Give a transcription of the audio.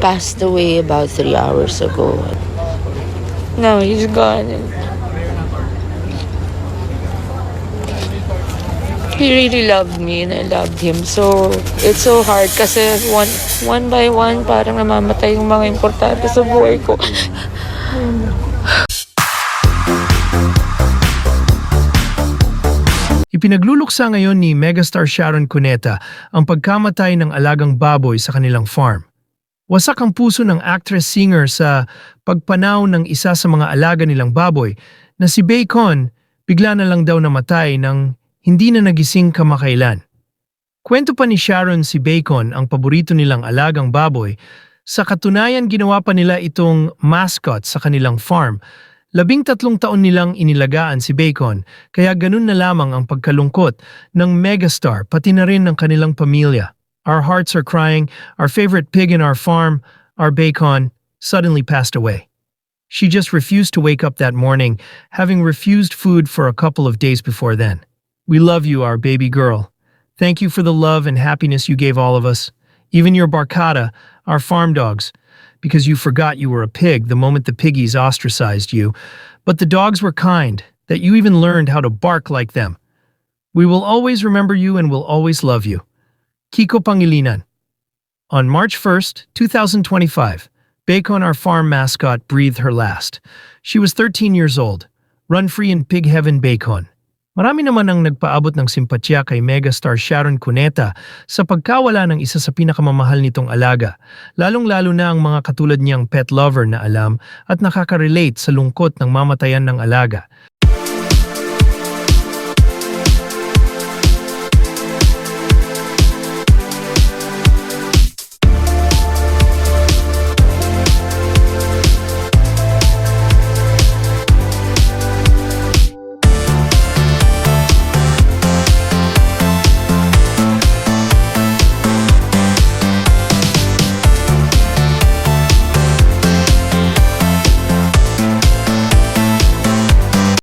passed away about three hours ago. Now he's gone. He really loved me and I loved him. So, it's so hard kasi one, one by one, parang namamatay yung mga importante sa buhay ko. Ipinagluluksa ngayon ni megastar Sharon Cuneta ang pagkamatay ng alagang baboy sa kanilang farm. Wasak ang puso ng actress-singer sa pagpanaw ng isa sa mga alaga nilang baboy na si Bacon bigla na lang daw namatay ng hindi na nagising kamakailan. Kwento pa ni Sharon si Bacon ang paborito nilang alagang baboy sa katunayan ginawa pa nila itong mascot sa kanilang farm Labing tatlong taon nilang inilagaan si Bacon, kaya ganun na lamang ang pagkalungkot ng megastar pati na rin ng kanilang pamilya. Our hearts are crying, our favorite pig in our farm, our Bacon, suddenly passed away. She just refused to wake up that morning, having refused food for a couple of days before then. We love you, our baby girl. Thank you for the love and happiness you gave all of us, even your Barcata, our farm dogs because you forgot you were a pig the moment the piggies ostracized you. But the dogs were kind, that you even learned how to bark like them. We will always remember you and will always love you. Kiko Pangilinan. On March 1st, 2025, Bacon, our farm mascot, breathed her last. She was 13 years old. Run free in pig heaven, Bacon. Marami naman ang nagpaabot ng simpatya kay megastar Sharon Cuneta sa pagkawala ng isa sa pinakamamahal nitong alaga, lalong-lalo na ang mga katulad niyang pet lover na alam at nakaka-relate sa lungkot ng mamatayan ng alaga.